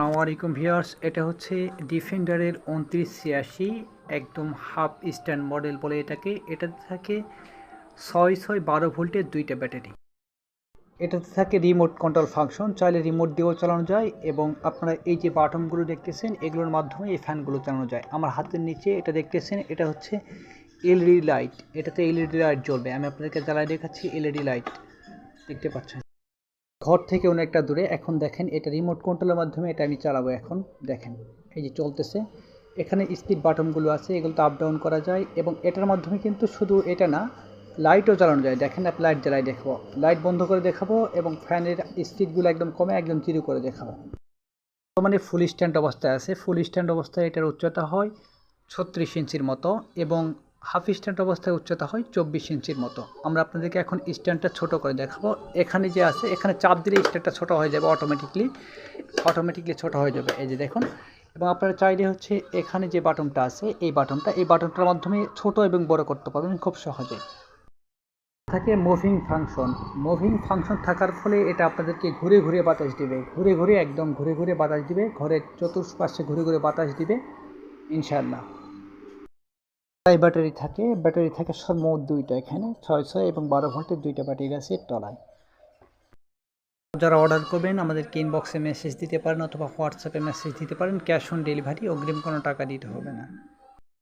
আসসালামাইকুম ভিউয়ার্স, এটা হচ্ছে ডিফেন্ডারের উনত্রিশ ছিয়াশি, একদম হাফ স্ট্যান্ড মডেল বলে এটাকে। এটাতে থাকে ছয় ছয় বারো ভোল্টের দুইটা ব্যাটারি। এটাতে থাকে রিমোট কন্ট্রোল ফাংশন চাইলে রিমোট দিয়েও চালানো যায় এবং আপনারা এই যে বাটনগুলো দেখতেছেন, এগুলোর মাধ্যমে এই ফ্যানগুলো চালানো যায়। আমার হাতের নিচে এটা দেখতেছেন, এটা হচ্ছে এলইডি লাইট। এটাতে এলইডি লাইট জ্বলবে। আমি আপনাদেরকে জ্বালায় দেখাচ্ছি, এলইডি লাইট। দেখতে পাচ্ছেন? ঘর থেকে অনেকটা দূরে। এখন দেখেন, এটা রিমোট কন্ট্রোলের মাধ্যমে এটা আমি চালাবো এখন। দেখেন, এই যে চলতেছে। এখানে স্পিড বাটনগুলো আছে, এগুলো তো আপ ডাউন করা যায় এবং এটার মাধ্যমে কিন্তু শুধু এটা না লাইটও চালানো যায়। দেখেন আপনি লাইট জ্বালাই দেখাবো। লাইট বন্ধ করে দেখাবো এবং ফ্যানের স্পিডগুলো একদম কমে একদম জিরো করে দেখাবো। মানে ফুল স্ট্যান্ড অবস্থায় আছে। ফুল স্ট্যান্ড অবস্থায় এটার উচ্চতা হয় ছত্রিশ ইঞ্চির মতো এবং হাফ স্ট্যান্ড অবস্থায় উচ্চতা হয় চব্বিশ ইঞ্চির মতো। আমরা আপনাদেরকে এখন স্ট্যান্ডটা ছোট করে দেখাবো। এখানে যে আছে, এখানে চাপ দিলে স্ট্যান্ডটা ছোট হয়ে যাবে অটোমেটিকলি অটোমেটিকলি ছোট হয়ে যাবে। এই যে দেখুন। এবং আপনারা চাইলে হচ্ছে এখানে যে বাটনটা আছে, এই বাটনটা, এই বাটনটার মাধ্যমে ছোট এবং বড় করতে পারবেন খুব সহজে। থাকে মুভিং ফাংশন মুভিং ফাংশন থাকার ফলে এটা আপনাদেরকে ঘুরে ঘুরে বাতাস দিবে। ঘুরে ঘুরে একদম ঘুরে ঘুরে বাতাস দিবে। ঘরের চতুর্পাশে ঘুরে ঘুরে বাতাস দিবে। ইনশাআল্লাহ। এই ব্যাটারি থাকে ব্যাটারি থাকে সব মোট দুইটা এখানে, ছয় ছয় এবং বারো ভোল্টের দুইটা ব্যাটারি আছে তলায়। যারা অর্ডার করবেন, আমাদেরকে ইনবক্সে মেসেজ দিতে পারেন অথবা হোয়াটসঅ্যাপে মেসেজ দিতে পারেন ক্যাশ অন ডেলিভারি অগ্রিম কোনো টাকা দিতে হবে না।